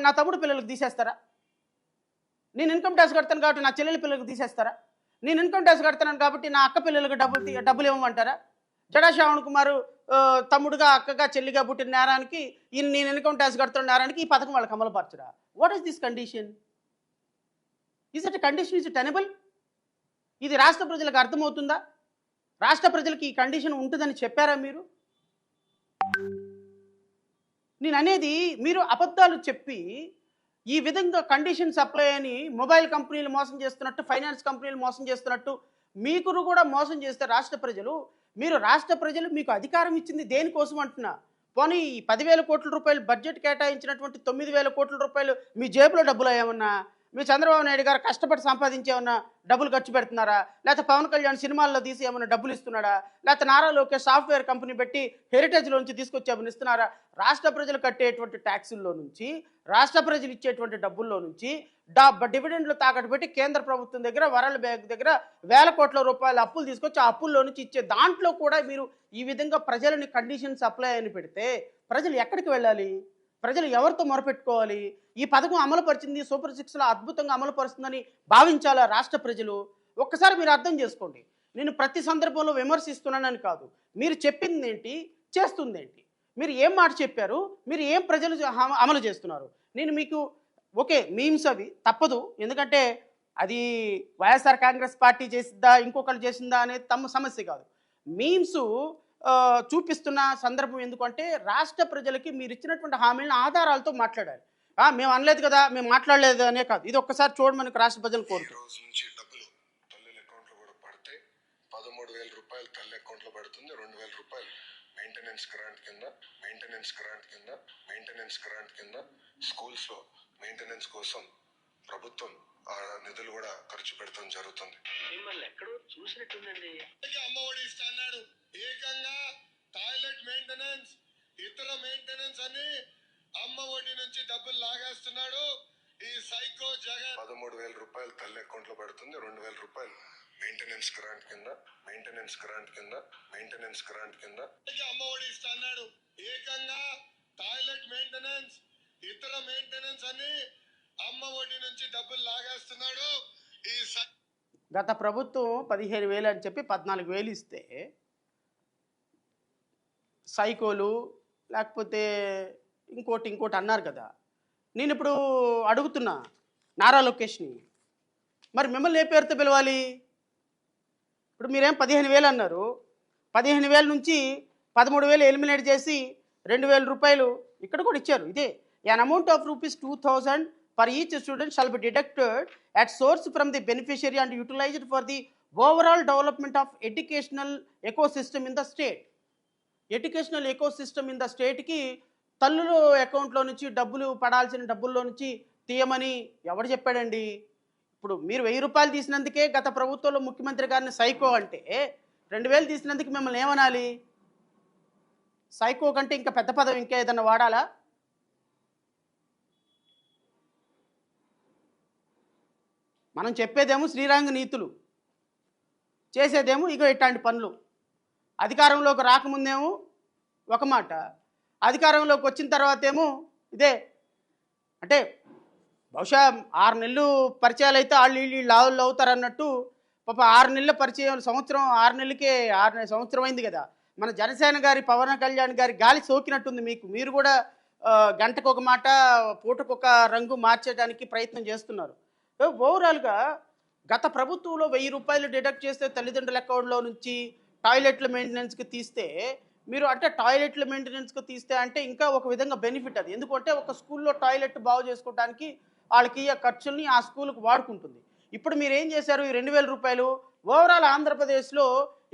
కాబట్టి నా తమ్ముడు పిల్లలకు తీసేస్తారా? నేను ఇన్కమ్ ట్యాక్స్ కడతాను కాబట్టి నా చెల్లెల పిల్లలకు తీసేస్తారా? నేను ఇన్కమ్ ట్యాక్స్ కడతాను కాబట్టి నా అక్క పిల్లలకు డబ్బులు డబ్బులు ఇవ్వమంటారా? జడాశ్రావణ్ కుమారు కుమార్ తమ్ముడుగా అక్కగా చెల్లిగా పుట్టిన నేరానికి నేను ఇన్కమ్ ట్యాక్స్ కడుతున్న నేరానికి ఈ పథకం వాళ్ళకి అమలుపరచురా? What is this condition is it condition is it tenable ఇది రాష్ట్ర ప్రజలకు అర్థమవుతుందా? రాష్ట్ర ప్రజలకు ఈ కండిషన్ ఉంటుందని చెప్పారా మీరు? నేను అనేది మీరు అబద్ధాలు చెప్పి ఈ విధంగా కండిషన్ సప్లై అని మొబైల్ కంపెనీలు మోసం చేస్తున్నట్టు ఫైనాన్స్ కంపెనీలు మోసం చేస్తున్నట్టు మీకు కూడా మోసం చేస్తే రాష్ట్ర ప్రజలు మీరు రాష్ట్ర ప్రజలు మీకు అధికారం ఇచ్చింది దేనికోసం అంటున్నా? పోనీ ఈ పదివేల కోట్ల రూపాయలు బడ్జెట్ కేటాయించినటువంటి తొమ్మిది వేల కోట్ల రూపాయలు మీ జేబులో డబ్బులు ఏమన్నా మీ చంద్రబాబు నాయుడు గారు కష్టపడి సంపాదించి ఏమన్నా డబ్బులు ఖర్చు పెడుతున్నారా? లేకపోతే పవన్ కళ్యాణ్ సినిమాల్లో తీసి ఏమైనా డబ్బులు ఇస్తున్నాడా? లేకపోతే నారా లోకేష్ సాఫ్ట్వేర్ కంపెనీ పెట్టి హెరిటేజ్లోంచి తీసుకొచ్చి ఏమైనా ఇస్తున్నారా? రాష్ట్ర ప్రజలు కట్టేటువంటి ట్యాక్సుల్లో నుంచి రాష్ట్ర ప్రజలు ఇచ్చేటువంటి డబ్బుల్లో నుంచి డబ్బ డివిడెండ్లు తాకట్టు పెట్టి కేంద్ర ప్రభుత్వం దగ్గర వరల్డ్ బ్యాంక్ దగ్గర వేల కోట్ల రూపాయల అప్పులు తీసుకొచ్చి ఆ అప్పుల్లో నుంచి ఇచ్చే దాంట్లో కూడా మీరు ఈ విధంగా ప్రజలని కండిషన్ సప్లై అని పెడితే ప్రజలు ఎక్కడికి వెళ్ళాలి? ప్రజలు ఎవరితో మొరపెట్టుకోవాలి? ఈ పథకం అమలు పరిచింది సూపర్ సిక్స్లో అద్భుతంగా అమలు పరుస్తుందని భావించాలా రాష్ట్ర ప్రజలు? ఒక్కసారి మీరు అర్థం చేసుకోండి. నేను ప్రతి సందర్భంలో విమర్శిస్తున్నానని కాదు. మీరు చెప్పింది ఏంటి? చేస్తుంది ఏంటి? మీరు ఏం మాట చెప్పారు? మీరు ఏం ప్రజలు అమ- అమలు చేస్తున్నారు? నేను మీకు ఓకే మీమ్స్ అవి తప్పదు. ఎందుకంటే అది వైఎస్ఆర్ కాంగ్రెస్ పార్టీ చేసిందా ఇంకొకరు చేసిందా అనేది తమ సమస్య కాదు. మీమ్స్ చూపిస్తున్న సందర్భం ఎందుకంటే రాష్ట్ర ప్రజలకి మీరు ఇచ్చినటువంటి హామీలను ఆధారాలతో మాట్లాడాలి ఆ, మేము అనలేదు కదా మేము మాట్లాడలేదు అనే కాదు. ఇది ఒక్కసారి చూడమని రాష్ట్ర ప్రజలు కోరుతారు రోజు నుంచి డబ్బులు తల్లుల అకౌంట్లో కూడా పడితే పదమూడు వేల రూపాయలు తల్లి అకౌంట్లో పడుతుంది రెండు వేల రూపాయలు మెయింటెనెన్స్ గ్రాంట్ కింద మెయింటెనెన్స్ గ్రాంట్ కింద మెయింటెనెన్స్ గ్రాంట్ కింద స్కూల్స్లో మెయింటెనెన్స్ కోసం ప్రభుత్వం ఆ నిధులు కూడా ఖర్చు పెడతాం జరుగుతుంది. మిమ్మల్ని ఎక్కడో చూసినట్టుందండి అమ్మఒడి ఇస్తాడు ఏకంగా టాయిలెట్ మెయింటెనెన్స్ ఇతర మెయింటెనెన్స్ అని అమ్మఒడి నుంచి డబ్బులు లాగేస్తున్నాడు. ఈ సైకో జగన్. పదమూడు వేల రూపాయలు తల్లి అకౌంట్లో పడుతుంది. రెండు వేల రూపాయలు మెయింటెనెన్స్ గ్రాంట్ కింద మెయింటెనెన్స్ గ్రాంట్ కింద మెయింటెనెన్స్ గ్రాంట్ కింద. అమ్మఒడి ఇస్తాడు ఏకంగా టాయిలెట్ మెయింటెనెన్స్ ఇతర మెయింటెనెన్స్ అని అమ్మఒడి నుంచి డబ్బులు లాగేస్తున్నాడు. ఈ గత ప్రభుత్వం పదిహేను వేలు అని చెప్పి పద్నాలుగు వేలు ఇస్తే సైకోలు లేకపోతే ఇంకోటి ఇంకోటి అన్నారు కదా. నేను ఇప్పుడు అడుగుతున్నా నారా లోకేష్ని. మరి మిమ్మల్ని ఏ పేరుతో పిలవాలి? ఇప్పుడు మీరేం పదిహేను వేలు అన్నారు. పదిహేను వేల నుంచి పదమూడు వేలు ఎలిమినేట్ చేసి రెండు వేల రూపాయలు ఇక్కడ కూడా ఇచ్చారు. ఇదే an amount of rupees two thousand for each student shall be deducted at source from the beneficiary and utilised for the overall development of educational ecosystem in the state educational ecosystem in the స్టేట్కి తల్లుల అకౌంట్లో నుంచి డబ్బులు పడాల్సిన డబ్బుల్లో నుంచి తీయమని ఎవడు చెప్పాడండి? ఇప్పుడు మీరు వెయ్యి రూపాయలు తీసినందుకే గత ప్రభుత్వంలో ముఖ్యమంత్రి గారిని సైకో అంటే రెండు వేలు తీసినందుకు మిమ్మల్ని ఏమనాలి? సైకో కంటే ఇంకా పెద్ద పదం ఇంకా ఏదన్నా వాడాలా? మనం చెప్పేదేమో శ్రీరంగ నీతులు. చేసేదేమో ఇగో ఇట్లాంటి పనులు. అధికారంలోకి రాకముందేమో ఒక మాట. అధికారంలోకి వచ్చిన తర్వాత ఏమో ఇదే. అంటే బహుశా ఆరు నెలలు పరిచయాలు అయితే వాళ్ళు వీళ్ళు లావులు అవుతారు అన్నట్టు పాప ఆరు నెలల పరిచయం సంవత్సరం ఆరు నెలలకే ఆరు నెల సంవత్సరం అయింది కదా. మన జనసేన గారి పవన్ కళ్యాణ్ గారి గాలి సోకినట్టుంది మీకు. మీరు కూడా గంటకు ఒక మాట పూటకు ఒక రంగు మార్చడానికి ప్రయత్నం చేస్తున్నారు. ఓవరాల్గా గత ప్రభుత్వంలో వెయ్యి రూపాయలు డిడక్ట్ చేస్తే తల్లిదండ్రుల అకౌంట్లో నుంచి టాయిలెట్ల మెయింటెనెన్స్కి తీస్తే మీరు అంటే టాయిలెట్ల మెయింటెనెన్స్కి తీస్తే అంటే ఇంకా ఒక విధంగా బెనిఫిట్ అది. ఎందుకంటే ఒక స్కూల్లో టాయిలెట్ బాగు చేసుకోవడానికి వాళ్ళకి ఆ ఖర్చుల్ని ఆ స్కూల్కి వాడుకుంటుంది. ఇప్పుడు మీరు ఏం చేశారు? ఈ రెండు వేల రూపాయలు ఓవరాల్ ఆంధ్రప్రదేశ్లో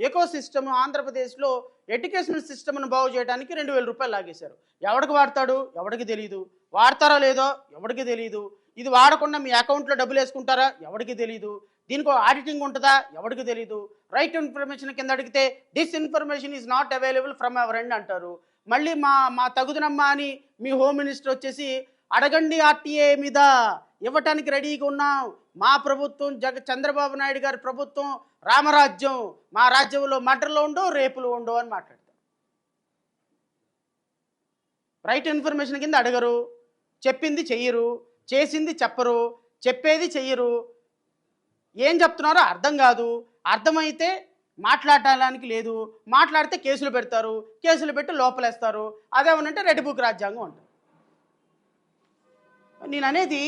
ఎకో సిస్టమ్ ఆంధ్రప్రదేశ్లో ఎడ్యుకేషనల్ సిస్టమ్ను బాగు చేయడానికి రెండు వేల రూపాయలు లాగేశారు. ఎవడికి వాడతాడు? ఎవడికి తెలియదు వాడతారో లేదో? ఎవడికి తెలియదు ఇది వాడకుండా మీ అకౌంట్లో డబ్బులు వేసుకుంటారా? ఎవడికి తెలియదు దీనికి ఆడిటింగ్ ఉంటుందా? ఎవడికి తెలియదు రైట్ ఇన్ఫర్మేషన్ కింద అడిగితే disinformation is not available from our end అంటారు. మళ్ళీ మా మా తగుదనమ్మా అని మీ హోమ్ మినిస్టర్ వచ్చేసి అడగండి ఆర్టీఏ మీద ఇవ్వటానికి రెడీగా ఉన్నాం. మా ప్రభుత్వం జగ చంద్రబాబు నాయుడు గారి ప్రభుత్వం రామరాజ్యం. మా రాజ్యంలో మటర్లు ఉండవు రేపులు ఉండవు అని మాట్లాడతారు. రైట్ ఇన్ఫర్మేషన్ కింద అడగరు. చెప్పింది చెయ్యరు. చేసింది చెప్పరు. చెప్పేది చెయ్యరు. ఏం చెప్తున్నారో అర్థం కాదు. అర్థమైతే మాట్లాడటానికి లేదు. మాట్లాడితే కేసులు పెడతారు. కేసులు పెట్టి లోపలేస్తారు. అదేమనంటే రెడ్ బుక్ రాజ్యాంగం అంటారు. నేను అనేది